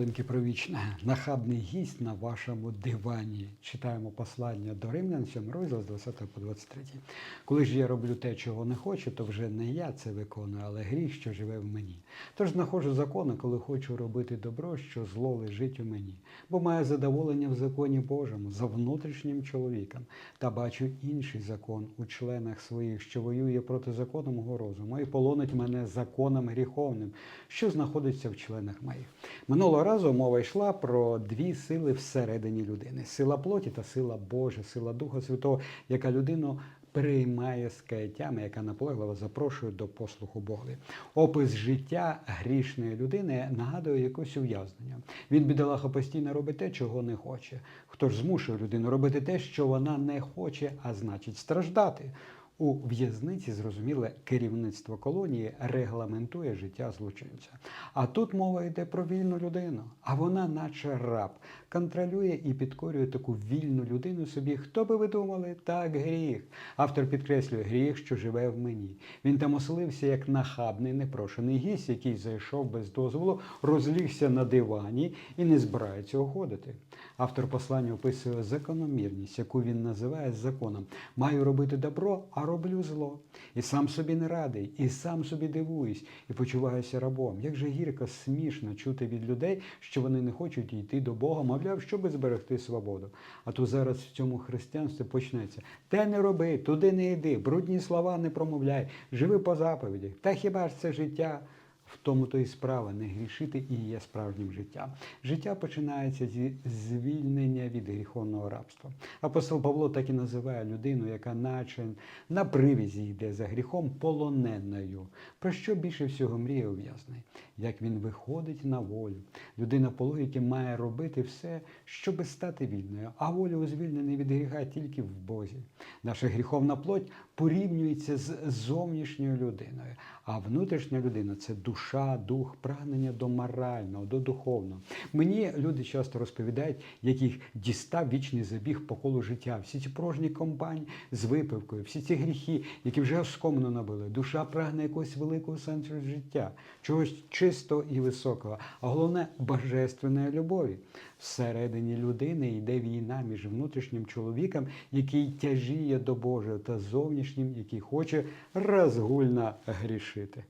хвилинки провічне. Нахабний гість на вашому дивані. Читаємо послання до Римлян, 7 розділ з 20 по 23. Коли ж я роблю те, чого не хочу, то вже не я це виконую, але гріх, що живе в мені. Тож знаходжу закони, коли хочу робити добро, що зло лежить у мені, бо маю задоволення в законі Божому за внутрішнім чоловіком, та бачу інший закон у членах своїх, що воює проти закону мого розуму і полонить мене законом гріховним, що знаходиться в членах моїх. Минулого разу мова йшла про дві сили всередині людини: сила плоті та сила Божа, сила Духа Святого, яка людину переймає з каяттями, яка наполегливо запрошує до послуху Богові. Опис життя грішної людини нагадує якось ув'язнення. Він, бідолаха, постійно робить те, чого не хоче. Хто ж змушує людину робити те, що вона не хоче, а значить страждати. У в'язниці зрозуміле керівництво колонії регламентує життя злочинця. А тут мова йде про вільну людину, а вона, наче раб, контролює і підкорює таку вільну людину собі. Хто би ви думали? Так, гріх. Автор підкреслює гріх, що живе в мені. Він там оселився як нахабний, непрошений гість, який зайшов без дозволу, розлігся на дивані і не збирається уходити. Автор послання описує закономірність, яку він називає законом. Маю робити добро, а роблю зло. І сам собі не радий, і сам собі дивуюсь, і почуваюся рабом. Як же гірко смішно чути від людей, що вони не хочуть йти до Бога, мовляв, щоби зберегти свободу. А то зараз в цьому християнстві почнеться: те не роби, туди не йди, брудні слова не промовляй, живи по заповіді. Та хіба ж це життя? В тому то і справа не грішити і є справжнім життям. Життя починається зі звільнення від гріховного рабства. Апостол Павло так і називає людину, яка наче на привізі йде за гріхом полоненою. Про що більше всього мріє ув'язний? Як він виходить на волю. Людина по логіки має робити все, щоби стати вільною, а воля у звільненні від гріха тільки в Бозі. Наша гріховна плоть порівнюється з зовнішньою людиною, а внутрішня людина це душа, дух, прагнення до морального, до духовного. Мені люди часто розповідають, як їх дістав вічний забіг по колу життя. Всі ці порожні компанії з випивкою, всі ці гріхи, які вже оскомно набили. Душа прагне якогось великого сенсу життя, чогось чистого і високого, а головне божественної любові. Всередині людини йде війна між внутрішнім чоловіком, який тяжіє до Божого, та зовнішнім, який хоче розгульно грішити.